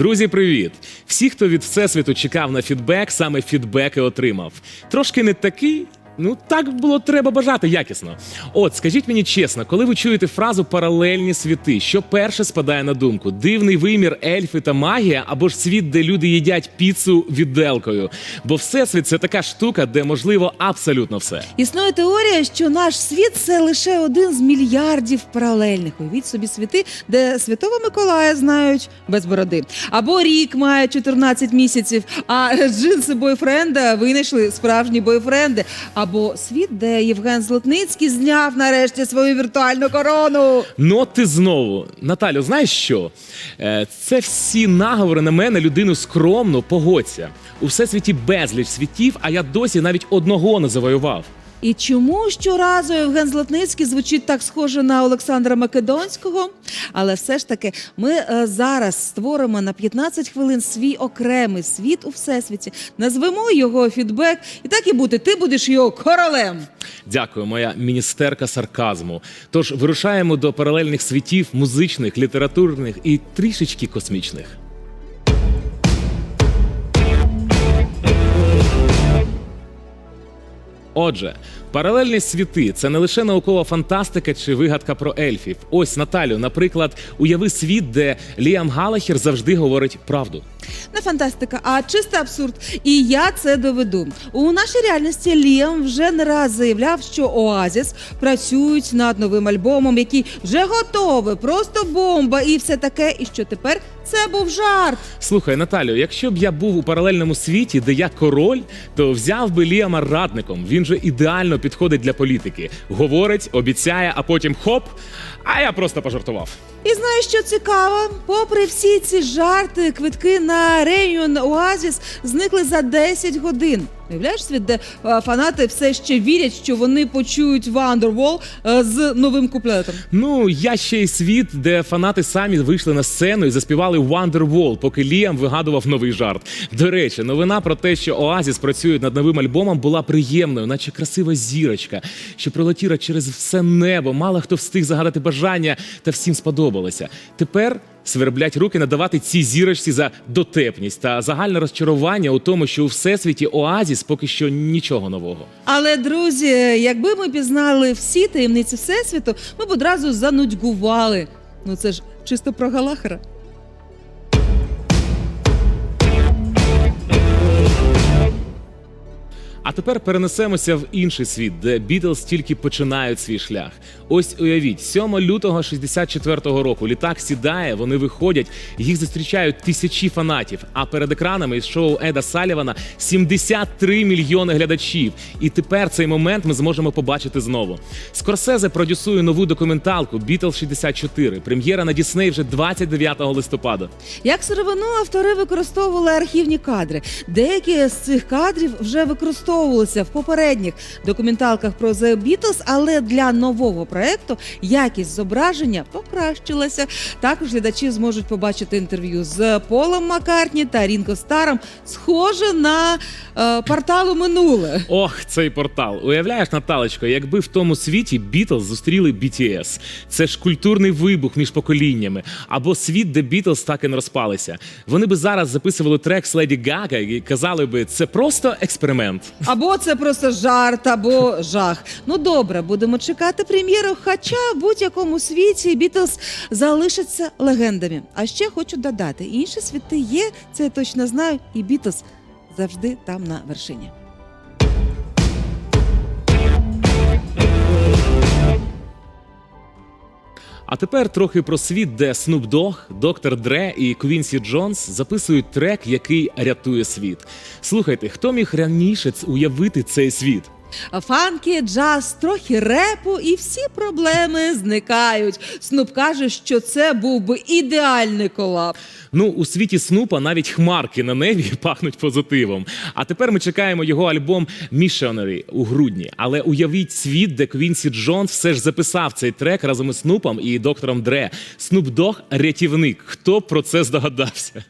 Друзі, привіт! Всі, хто від всесвіту чекав на фідбек, саме фідбек і отримав. Трошки не такий. Ну, так було треба бажати якісно. От, скажіть мені чесно, коли ви чуєте фразу паралельні світи, що перше спадає на думку? Дивний вимір, ельфи та магія, або ж світ, де люди їдять піцу відделкою? Бо всесвіт це така штука, де можливо абсолютно все. Існує теорія, що наш світ це лише один з мільярдів паралельних. Уявіть собі світи, де Святого Миколая знають без бороди. Або рік має 14 місяців, а джинси бойфренда винайшли справжні бойфренди. Або світ, де Євген Злотницький зняв нарешті свою віртуальну корону. Ну, от ти знову, Наталю, знаєш що? Е, Це всі наговори на мене, людину скромну, погодься. У всесвіті безліч світів, а я досі навіть одного не завоював. І чому щоразу Євген Злотницький звучить так схоже на Олександра Македонського? Але все ж таки, ми е, зараз створимо на 15 хвилин свій окремий світ у всесвіті. Назвемо його фідбек, і так і буде. Ти будеш його королем. Дякую, моя міністерка сарказму. Тож вирушаємо до паралельних світів музичних, літературних і трішечки космічних. Отже, паралельні світи це не лише наукова фантастика чи вигадка про ельфів. Ось Наталю, наприклад, уяви світ, де Ліам Галахер завжди говорить правду. Не фантастика, а чистий абсурд. І я це доведу. У нашій реальності Ліам вже не раз заявляв, що Оазіс працюють над новим альбомом, який вже готовий, просто бомба і все таке. І що тепер це був жарт. Слухай, Наталю, якщо б я був у паралельному світі, де я король, то взяв би Ліама радником. Він же ідеально підходить для політики. Говорить, обіцяє, а потім хоп. А я просто пожартував. І знаєш, що цікаво? Попри всі ці жарти, квитки на Реюн Оазіс зникли за 10 годин. Уявляєш світ, де е, фанати все ще вірять, що вони почують Wonderwall е, з новим куплетом. Ну, я ще й світ, де фанати самі вийшли на сцену і заспівали Wonderwall, поки Ліам вигадував новий жарт. До речі, новина про те, що Оазіс працюють над новим альбомом, була приємною, наче красива зірочка, що пролетіла через все небо. Мало хто встиг загадати бажання, та всім сподобалося. Тепер. Сверблять руки надавати цій зірочці за дотепність та загальне розчарування у тому, що у всесвіті Оазіс поки що нічого нового. Але друзі, якби ми пізнали всі таємниці всесвіту, ми б одразу занудьгували. Ну це ж чисто про Галахера. А тепер перенесемося в інший світ, де Бітлз тільки починають свій шлях. Ось уявіть, 7 лютого 64-го року літак сідає, вони виходять, їх зустрічають тисячі фанатів. А перед екранами із шоу Еда Салівана 73 мільйони глядачів. І тепер цей момент ми зможемо побачити знову. Скорсезе продюсує нову документалку Бітлз 64. Прем'єра на Дісней вже 29 листопада. Як сировину автори використовували архівні кадри. Деякі з цих кадрів вже використовувалися в попередніх документалках про The Beatles, але для нового проекту якість зображення покращилася. Також глядачі зможуть побачити інтерв'ю з Полом Маккартні та Рінко Старом, схоже на е, порталу минуле. Ох, цей портал. Уявляєш, Наталечко, якби в тому світі Бітлз зустріли BTS. Це ж культурний вибух між поколіннями. Або світ, де Бітлз так і не розпалися. Вони би зараз записували трек з Леді Гага і казали би, це просто експеримент. Або це просто жарт, або жах. Ну добре, будемо чекати прем'єру. Хоча в будь-якому світі Бітлз залишаться легендами. А ще хочу додати: інші світи є, це я точно знаю, і Бітлз завжди там на вершині. А тепер трохи про світ, де Snoop Dogg, Доктор Дре і Квінсі Джонс записують трек, який рятує світ. Слухайте, хто міг раніше уявити цей світ? Фанки, джаз, трохи репу, і всі проблеми зникають. Снуп каже, що це був би ідеальний колаб. Ну, у світі Снупа навіть хмарки на небі пахнуть позитивом. А тепер ми чекаємо його альбом Missionary у грудні. Але уявіть світ, де Квінсі Джонс все ж записав цей трек разом із Снупом і доктором Дре. Снуп Дог рятівник. Хто про це здогадався?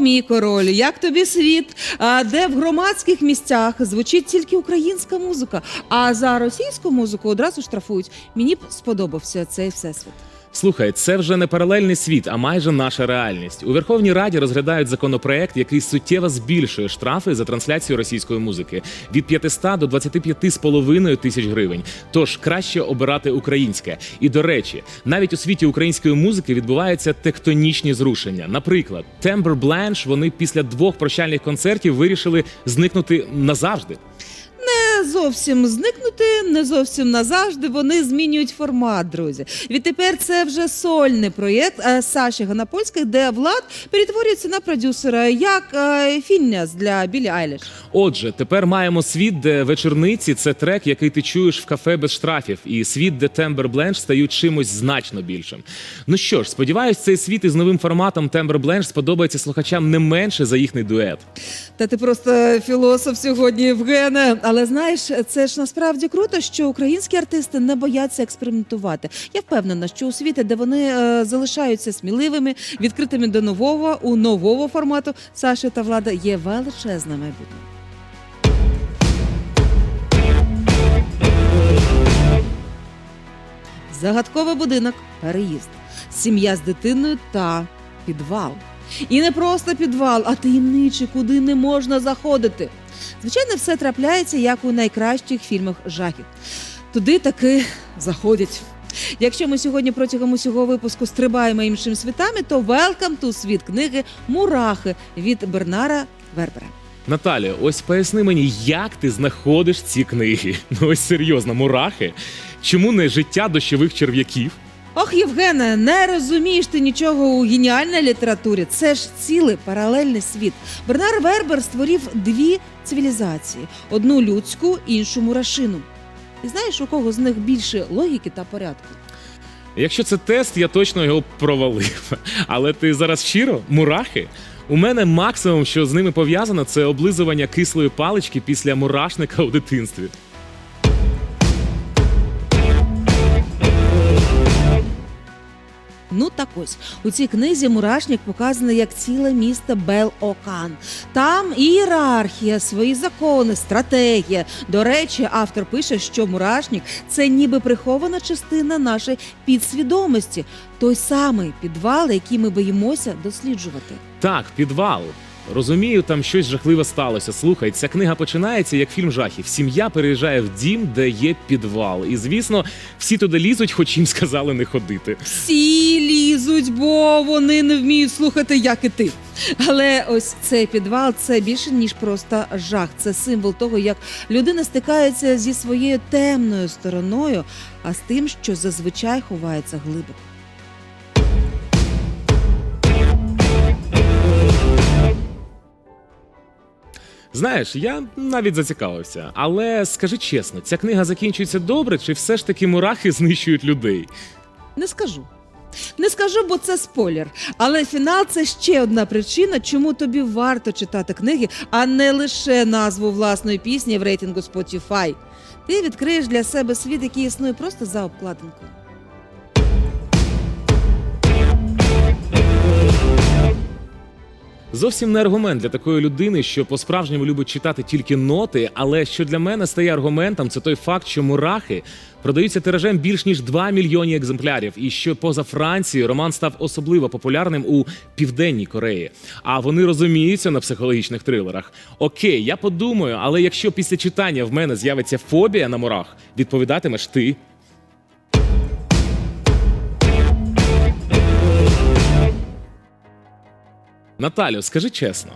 Мій король, як тобі світ, де в громадських місцях звучить тільки українська музика, а за російську музику одразу штрафують. Мені сподобався цей всесвіт. Слухай, це вже не паралельний світ, а майже наша реальність. У Верховній Раді розглядають законопроект, який суттєво збільшує штрафи за трансляцію російської музики від 500 до 25,5 тисяч гривень. Тож краще обирати українське. І до речі, навіть у світі української музики відбуваються тектонічні зрушення. Наприклад, Тембр Бленш вони після двох прощальних концертів вирішили зникнути назавжди. Не зовсім зникнути, не зовсім назавжди. Вони змінюють формат, друзі. Відтепер це вже сольний проєкт е, Саші Ганапольських, де Влад перетворюється на продюсера, як е, Фінняс для Білі Айліш. Отже, тепер маємо світ, де вечорниці це трек, який ти чуєш в кафе без штрафів, і світ, де Тембер Бленш стають чимось значно більшим. Ну що ж, сподіваюсь, цей світ із новим форматом Тембер Бленш сподобається слухачам не менше за їхній дует. Та ти просто філософ сьогодні, Євгене. Але знаєш, це ж насправді круто, що українські артисти не бояться експериментувати. Я впевнена, що у світі, де вони е, залишаються сміливими, відкритими до нового, у нового формату Саші та влада є величезне майбутнє. Загадковий будинок, переїзд, сім'я з дитиною та підвал. І не просто підвал, а таємничий, куди не можна заходити. Звичайно, все трапляється як у найкращих фільмах жахів. Туди таки заходять. Якщо ми сьогодні протягом усього випуску стрибаємо іншими світами, то welcome to світ книги Мурахи від Бернара Вербера. Наталія, ось поясни мені, як ти знаходиш ці книги? Ну ось серйозно, мурахи. Чому не життя дощових черв'яків? Ох, Євгене, не розумієш ти нічого у геніальній літературі. Це ж цілий паралельний світ. Бернар Вербер створив дві цивілізації: одну людську, іншу мурашину. І знаєш, у кого з них більше логіки та порядку? Якщо це тест, я точно його провалив. Але ти зараз щиро? Мурахи? У мене максимум, що з ними пов'язано, це облизування кислої палички після мурашника у дитинстві. Ну так ось у цій книзі мурашник показаний як ціле місто Бел-Окан. Там ієрархія, свої закони, стратегія. До речі, автор пише, що мурашник це ніби прихована частина нашої підсвідомості, той самий підвал, який ми боїмося досліджувати. Так, підвал. Розумію, там щось жахливе сталося. Слухай, ця книга починається як фільм жахів. Сім'я переїжджає в дім, де є підвал. І звісно, всі туди лізуть, хоч їм сказали не ходити. Всі лізуть, бо вони не вміють слухати, як і ти. Але ось цей підвал це більше ніж просто жах. Це символ того, як людина стикається зі своєю темною стороною, а з тим, що зазвичай ховається глибоко. Знаєш, я навіть зацікавився. Але скажи чесно, ця книга закінчується добре, чи все ж таки мурахи знищують людей? Не скажу. Не скажу, бо це спойлер. Але фінал це ще одна причина, чому тобі варто читати книги, а не лише назву власної пісні в рейтингу Spotify. Ти відкриєш для себе світ, який існує просто за обкладинкою. Зовсім не аргумент для такої людини, що по-справжньому любить читати тільки ноти. Але що для мене стає аргументом, це той факт, що мурахи продаються тиражем більш ніж 2 мільйони екземплярів, і що поза Францією роман став особливо популярним у південній Кореї. А вони розуміються на психологічних трилерах. Окей, я подумаю, але якщо після читання в мене з'явиться фобія на мурах, відповідатимеш ти. Наталю, скажи чесно,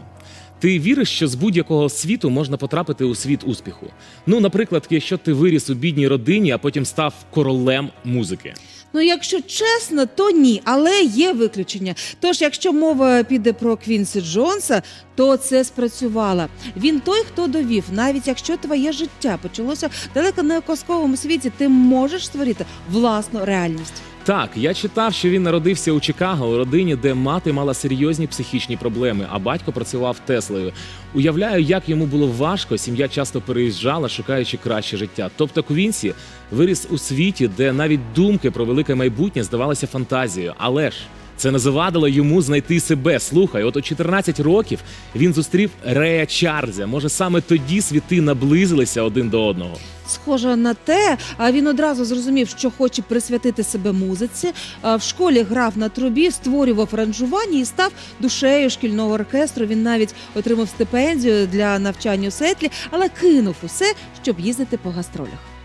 ти віриш, що з будь-якого світу можна потрапити у світ успіху? Ну, наприклад, якщо ти виріс у бідній родині, а потім став королем музики. Ну, якщо чесно, то ні, але є виключення. Тож, якщо мова піде про Квінсі Джонса, то це спрацювало. Він той, хто довів, навіть якщо твоє життя почалося далеко не у казковому світі, ти можеш створити власну реальність. Так, я читав, що він народився у Чикаго у родині, де мати мала серйозні психічні проблеми, а батько працював Теслою. Уявляю, як йому було важко. Сім'я часто переїжджала, шукаючи краще життя. Тобто Квінсі виріс у світі, де навіть думки про велике майбутнє здавалися фантазією. Але ж Це не завадило йому знайти себе. Слухай, от у 14 років він зустрів Рея Чарльза. Може, саме тоді світи наблизилися один до одного. Схоже на те, а він одразу зрозумів, що хоче присвятити себе музиці. В школі грав на трубі, створював аранжування і став душею шкільного оркестру. Він навіть отримав стипендію для навчання у Сетлі, але кинув усе, щоб їздити по гастролях.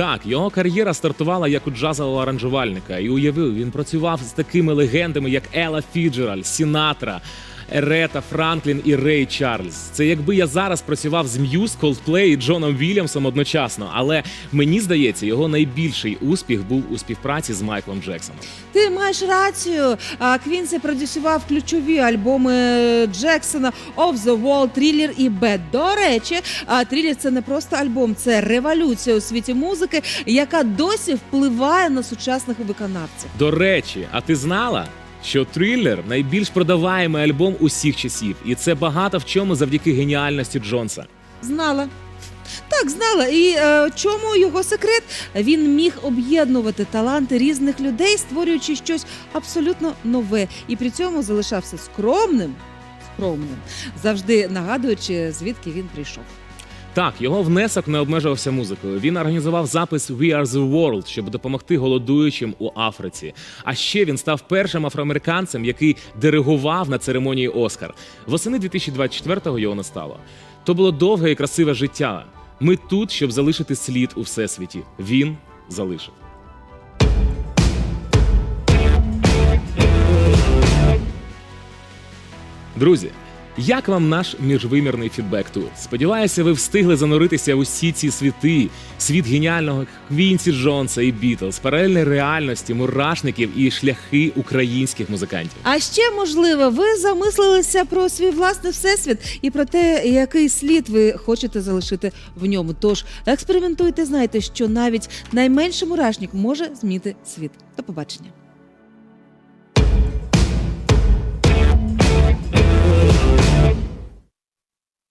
Так, його кар'єра стартувала як у джазового аранжувальника. І уявив, він працював з такими легендами, як Ела Фіджераль, Сінатра. Ерета Франклін і Рей Чарльз. Це якби я зараз працював з М'юз, Coldplay і Джоном Вільямсом одночасно. Але мені здається, його найбільший успіх був у співпраці з Майклом Джексоном. Ти маєш рацію. Квінсі продюсував ключові альбоми Джексона «Off the Wall», «Thriller» і «Bad». До речі, «Thriller» – це не просто альбом, це революція у світі музики, яка досі впливає на сучасних виконавців. До речі, а ти знала? Що трилер найбільш продаваємий альбом усіх часів, і це багато в чому завдяки геніальності Джонса. Знала. Так, знала. І е, чому його секрет? Він міг об'єднувати таланти різних людей, створюючи щось абсолютно нове, і при цьому залишався скромним, скромним, завжди нагадуючи, звідки він прийшов. Так, його внесок не обмежувався музикою. Він організував запис «We are the world», щоб допомогти голодуючим у Африці. А ще він став першим афроамериканцем, який диригував на церемонії Оскар. Восени 2024-го його не стало. То було довге і красиве життя. Ми тут, щоб залишити слід у всесвіті. Він залишив. Друзі, як вам наш міжвимірний фідбек тур? Сподіваюся, ви встигли зануритися у всі ці світи, світ геніального Квінсі Джонса і Бітлз, паралельної реальності, мурашників і шляхи українських музикантів. А ще можливо, ви замислилися про свій власний всесвіт і про те, який слід ви хочете залишити в ньому. Тож експериментуйте, знайте, що навіть найменший мурашник може змінити світ. До побачення.